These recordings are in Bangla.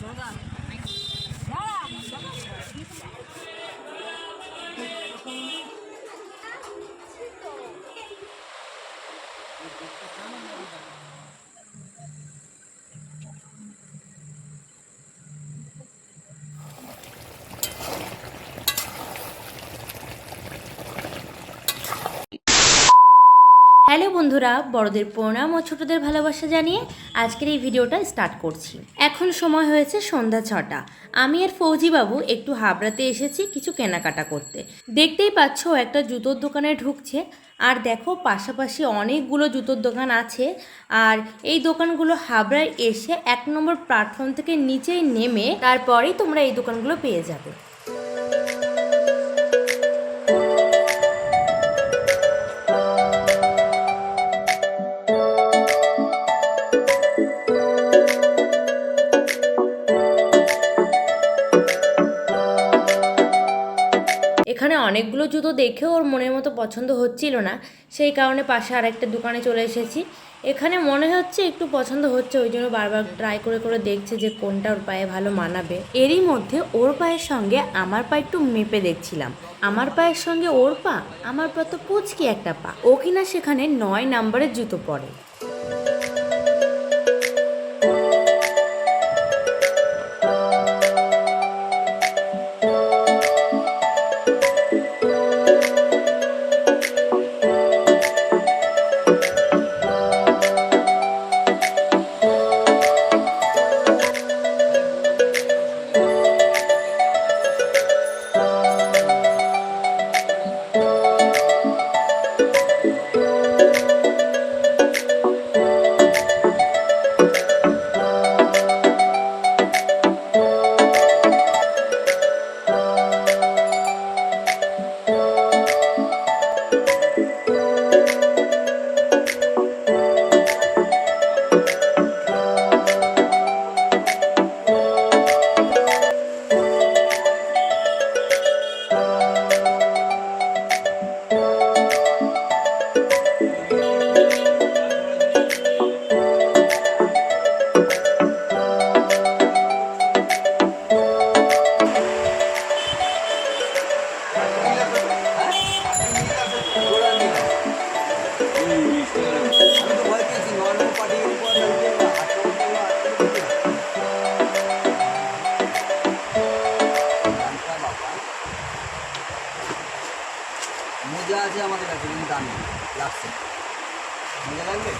走吧 বন্ধুরা, বড়দের প্রণাম ও ছোটদের ভালোবাসা জানিয়ে আজকের এই ভিডিওটা স্টার্ট করছি। এখন সময় হয়েছে সন্ধ্যা ছটা। আমি আর ফৌজিবাবু একটু হাবড়াতে এসেছি কিছু কেনাকাটা করতে। দেখতেই পাচ্ছ একটা জুতোর দোকানে ঢুকছে। আর দেখো, পাশাপাশি অনেকগুলো জুতোর দোকান আছে। আর এই দোকানগুলো হাবড়ায় এসে এক নম্বর প্ল্যাটফর্ম থেকে নিচেই নেমে তারপরেই তোমরা এই দোকানগুলো পেয়ে যাবে। এখানে অনেকগুলো জুতো দেখেও ওর মনের মতো পছন্দ হচ্ছিল না। সেই কারণে পাশে আর একটা দোকানে চলে এসেছি। এখানে মনে হচ্ছে একটু পছন্দ হচ্ছে, ওই জন্য বারবার ট্রাই করে করে দেখছে যে কোনটা ওর পায়ে ভালো মানাবে। এরই মধ্যে ওর পায়ের সঙ্গে আমার পা একটু মেপে দেখছিলাম। আমার পায়ের সঙ্গে ওর পা, আমার পা তো পুচকি একটা পা। ও কিনা সেখানে নয় নাম্বারের জুতো পরে। আছে আমাদের কাছে কিন্তু দামি লাগছে। মোজা লাগবে?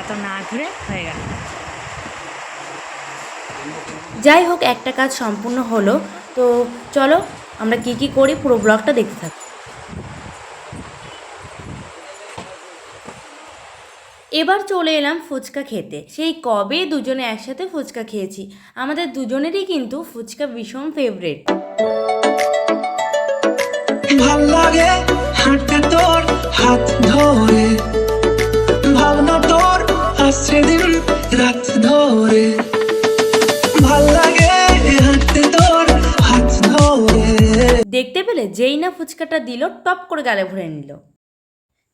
এত না ঘুরে হয়ে গেল। যাই হোক একটা কাজ সম্পূর্ণ হলো। তো চলো আমরা কি কি করি পুরো ব্লগটা দেখতে থাকি। এবার চলে এলাম ফুচকা খেতে। সেই কবে দুজনে একসাথে ফুচকা খেয়েছি। আমাদের দুজনেরই কিন্তু ফুচকা ভীষণ ফেভারেট ভালো লাগে হাঁটতে তোর হাত ধরে। ভাবনা তোর দিন রাত ধরে। দেখতে পেলে যেই না ফুচকাটা দিল, টপ করে গালে ভরে নিল।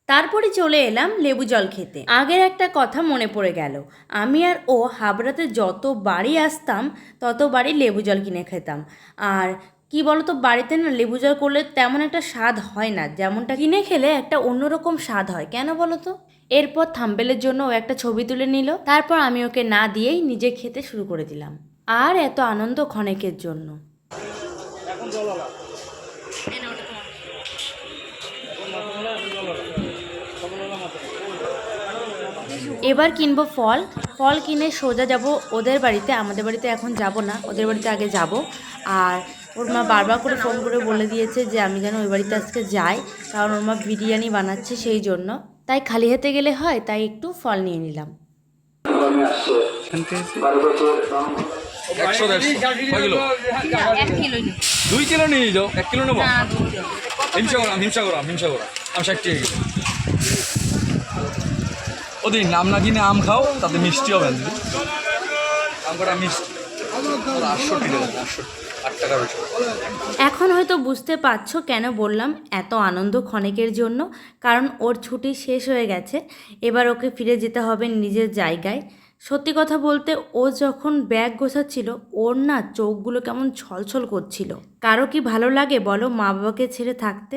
তারপরে চলে এলাম লেবু জল খেতে। আগের একটা কথা মনে পড়ে গেল। আমি আর ও হাবড়াতে যত বাড়ি আসতাম, ততবারই লেবু জল কিনে খেতাম। আর কি বলতো বাড়িতে না লেবু জল করলে তেমন একটা স্বাদ হয় না যেমনটা কিনে খেলে একটা অন্যরকম স্বাদ হয়। কেন বলো তো এরপর থাম্বেলের জন্য ও একটা ছবি তুলে নিল। তারপর আমি ওকে না দিয়েই নিজে খেতে শুরু করে দিলাম। আর এত আনন্দ ক্ষণেকের জন্য। এবার কিনবো ফল। ফল কিনে সোজা যাব। ওদের বাড়িতে আমাদের বাড়িতে এখন যাব না। ওদের বাড়িতে আগে যাব। আর ওর মা বারবার করে ফোন করে বলে দিয়েছে যে আমি যেন ওই বাড়িতে আজকে যাই, কারণ ওর মা বিরিয়ানি বানাচ্ছে সেই জন্য। তাই খালি হাতে গেলে হয়, তাই একটু ফল নিয়ে নিলাম। একশো কিলো? আমি আম না কিনে আম খাও, তাতে মিষ্টি হবে এখন হয়তো বুঝতে পারছ কেন বললাম এত আনন্দ ক্ষণেকের জন্য কারণ ওর ছুটি শেষ হয়ে গেছে। এবার ওকে ফিরে যেতে হবে নিজের জায়গায়। সত্যি কথা বলতে ও যখন ব্যাগ গোছাচ্ছিল ওর না চোখগুলো কেমন ছলছল করছিল। কারও কি ভালো লাগে বলো মা বাবাকে ছেড়ে থাকতে?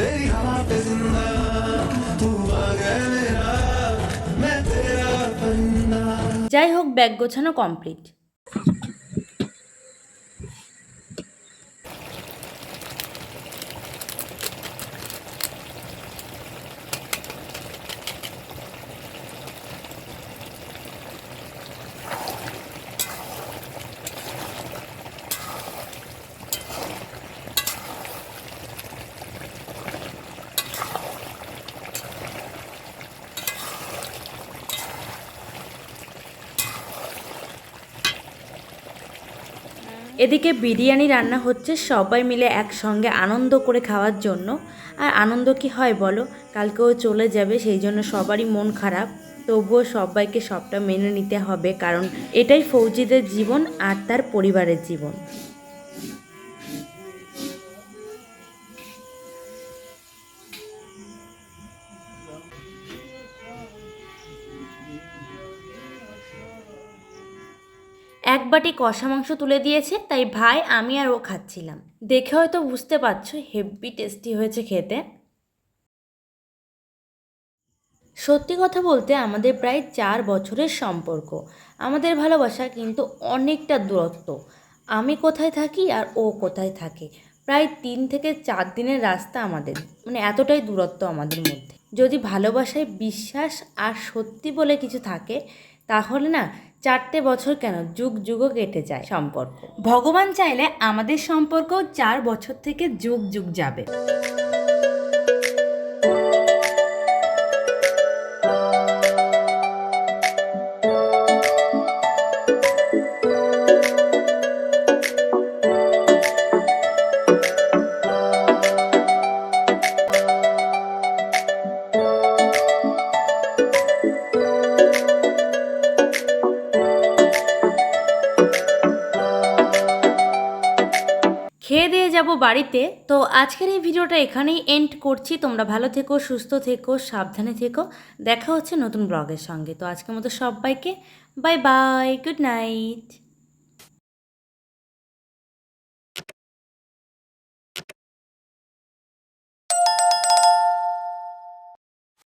तेरी हवा पे जिंदा तू आ गया मेरा मैं तेरा परिंदा যাই হোক ব্যাগ গোছানো কমপ্লিট এদিকে বিরিয়ানি রান্না হচ্ছে, সবাই মিলে একসঙ্গে আনন্দ করে খাওয়ার জন্য। আর আনন্দ কি হয় বলো? কালকেও চলে যাবে, সেই জন্য সবারই মন খারাপ। তবুও সবাইকে সবটা মেনে নিতে হবে, কারণ এটাই ফৌজিদের জীবন আর তার পরিবারের জীবন। এক বাটি কষা মাংস তুলে দিয়েছে, তাই ভাই আমি আর ও খাচ্ছিলাম। দেখে হয়তো বুঝতে পারছ হেভি টেস্টি হয়েছে খেতে। সত্যি কথা বলতে আমাদের প্রায় চার বছরের সম্পর্ক। আমাদের ভালোবাসা কিন্তু অনেকটা দূরত্ব। আমি কোথায় থাকি আর ও কোথায় থাকে? প্রায় তিন থেকে চার দিনের রাস্তা আমাদের মানে এতটাই দূরত্ব আমাদের মধ্যে। যদি ভালোবাসায় বিশ্বাস আর সত্যি বলে কিছু থাকে তাহলে না চারটে বছর কেন যুগ যুগও কেটে যায় সম্পর্ক। ভগবান চাইলে আমাদের সম্পর্ক চার বছর থেকে যুগ যুগ যাবে। যাব বাড়িতে। তো আজকের এই ভিডিওটা এখানেই এন্ড করছি। তোমরা ভালো থেকো, সুস্থ থেকো, সাবধানে থেকো। দেখা হচ্ছে নতুন ব্লগের সঙ্গে। তো আজকের মতো সবাইকে বাই বাই গুড নাইট